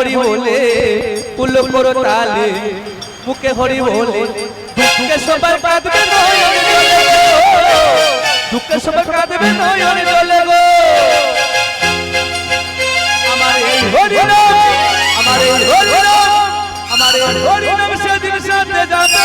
হরি বলে পুল করো তালে মুখে হরি বলে দুঃখে সবার কাঁদবে নয়ন দুঃখে সবার কাঁদবে নয়ন জলে গো। আমার এই হরি নাম আমার এই হরি নাম আমার এই হরি নাম সেদিন সাথে যাবে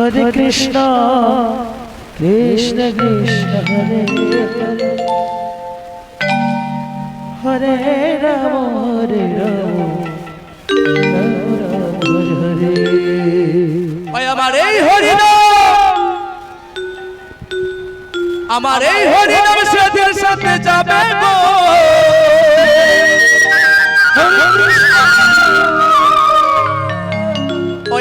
হরে কৃষ্ণ কৃষ্ণ কৃষ্ণ, হরে হরে হরে রাম হরে রাম হরে হরে আমার এই এই হরিনাম সেদিন সাথে যাবে গো। ওই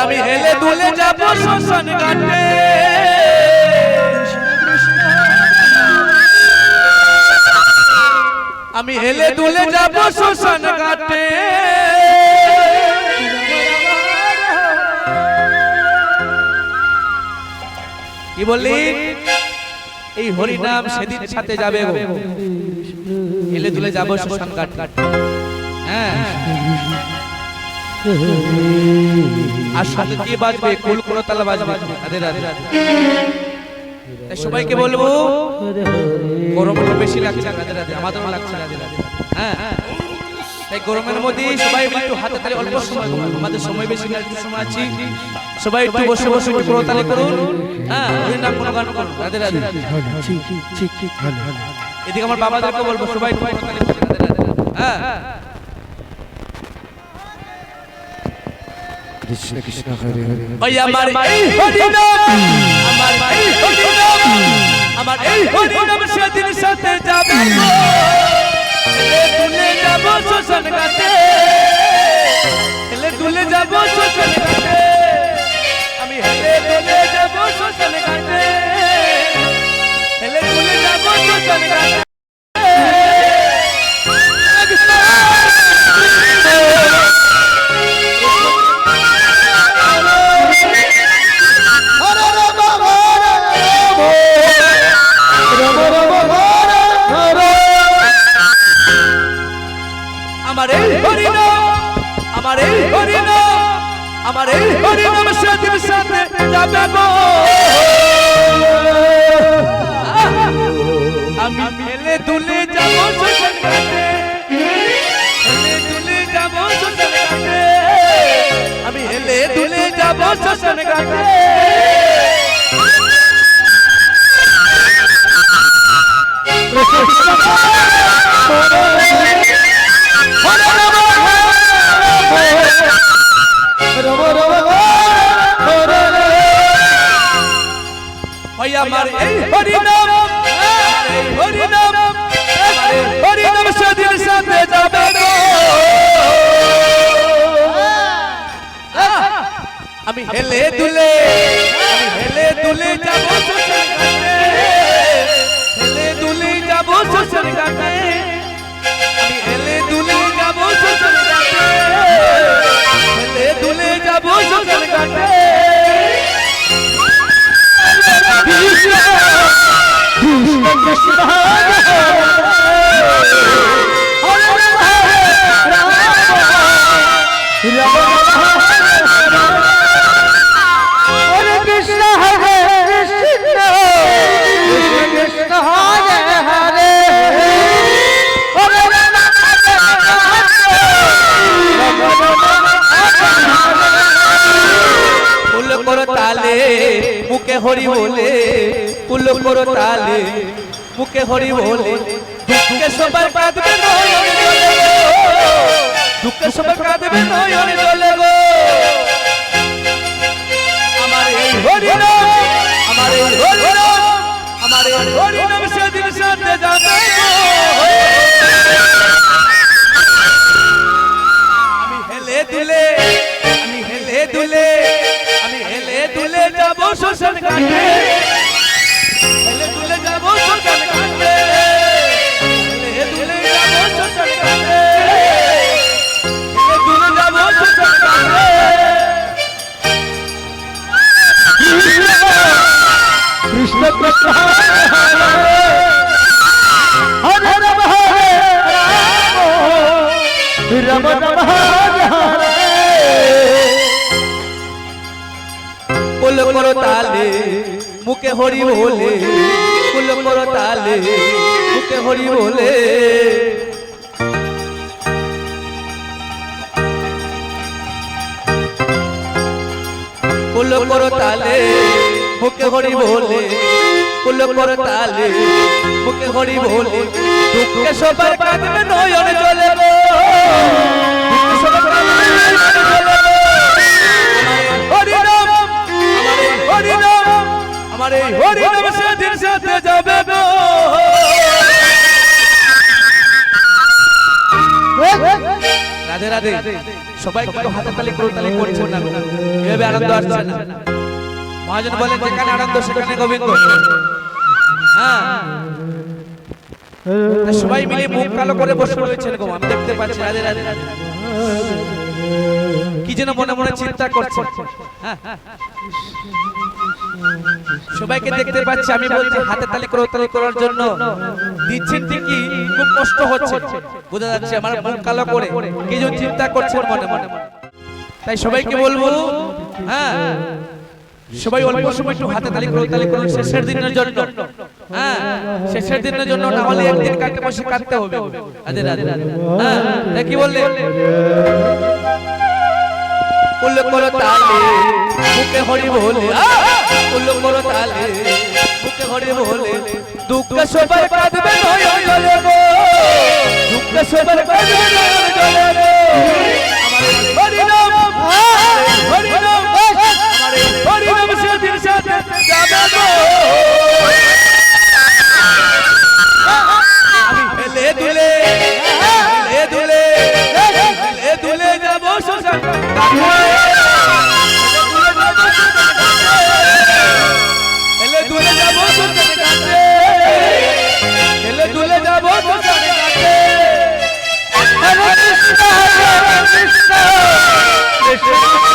আমি হেলে দুলে যাব শ্মশান ঘাটে। আমি হেলে দুলে যাব শ্মশান ঘাটে। কি বললি? এই হরি নাম সেদিন সাথে যাবে গো। এলে তুলে যাব শ্মশান ঘাট। হ্যাঁ। আর সাথে কি বাজবে, কুল কোনো তালা বাজবে রাধে রাধে। তাই সবাইকে বলব গরমটা বেশি লাগছে রাধে রাধে। আমাদেরও লাগছে রাধে রাধে। হ্যাঁ। তাই গরমের মধ্যে সবাই একটু হাতে তালে অল্প সময় আমাদের সময় বেশি না সময় আছে। সবাই একটু বসে বসে একটু করতালি করুন। হ্যাঁ হরি নাম কোনো গান করুন। রাধে রাধে। এদিকে আমার বাবাদেরকে বলব, সবাই একটু করতালি করুন। রাধে রাধে হ্যাঁ। কৃষ্ণ কৃষ্ণ হরে হরে ওই আমার এই হরি নাম আমার এই হরি নাম আমার এই হরি নাম সেদিন সাথে যাবে। এলে যাব শোষণ ঘাটে এলে যাব শ্মশান ঘাটে আমার। এই হরি নাম সেদিন সাথে যাবে গো। আমি মেলে দুলে যাব শ্মশান ঘাটে হেলে দুলে যাব শ্মশান ঘাটে আমি হেলে দুলে যাব হরে আমি হেলে দুলে আমি হেলে দুলে যাব শ্মশান ঘাটে হেলে দুলে যাব শ্মশান ঘাটে আমি হেলে দুলে যাব ঘাটে হেলে দুলে যাব ঘাটে হরি বলে কুলো করো তালে মুখে হরি বলে, দুঃখে সবার কাঁদবে দুঃখে সবার কাঁদবে নয়ন জলে গো আমার এই হরি নাম, আমার এই হরি নাম, আমার এই হরি নাম সেদিন সাথে যাবে গো। কৃষ্ণ হরে রাম হরে রাম রাম হরে কুল করো তালে মুখে হরি বলে কুল করো তালে মুখে হরি বলে করো তালে মুখে হরি বলে। কুল করো তালে মুখে হরি বলে। দুঃখে সবার কাঁদবে, নয়ন চলে হরি নাম হরি আমার এই হরি নাম সেদিন সাথে যাবে গো। রাধে রাধে সবাই কিন্তু হাতে তালি করে তালি করছে না। এভাবে আনন্দ আসছে না। মহাজন বলে যেখানে আনন্দ সেখানে গোবিন্দ। হ্যাঁ। সবাই মিলে মুখ কালো করে বসে রয়েছেন গো আমি দেখতে পাচ্ছি রাধে রাধে। কি যেন মনে মনে চিন্তা করছে। হ্যাঁ। সবাইকে দেখতে পাচ্ছি আমি বলছি হাতে তালি করে তালি করার জন্য দিচ্ছেন ঠিকই খুব কষ্ট হচ্ছে। বোঝা যাচ্ছে আমার মুখ কালো করে কি যেন চিন্তা করছেন মনে মনে। তাই সবাইকে বলব হ্যাঁ সবাই অল্প সময় একটু হাতে তালি করে তালি করুন শেষের দিনের জন্য। হ্যাঁ শেষের দিনের জন্য না হলে একদিন কাটতে বসে কাটতে হবে। রাধে রাধে। হ্যাঁ তাই কি বললে কুল করো তালে। মুখে হরি বলে কুল করো তালে। বুকে হরি বলে, দুঃখ সবার কাঁদবে নয়ন জলে গো। দুঃখ সবার কাঁদবে নয়ন জলে গো। This is Krishna, Krishna, Krishna,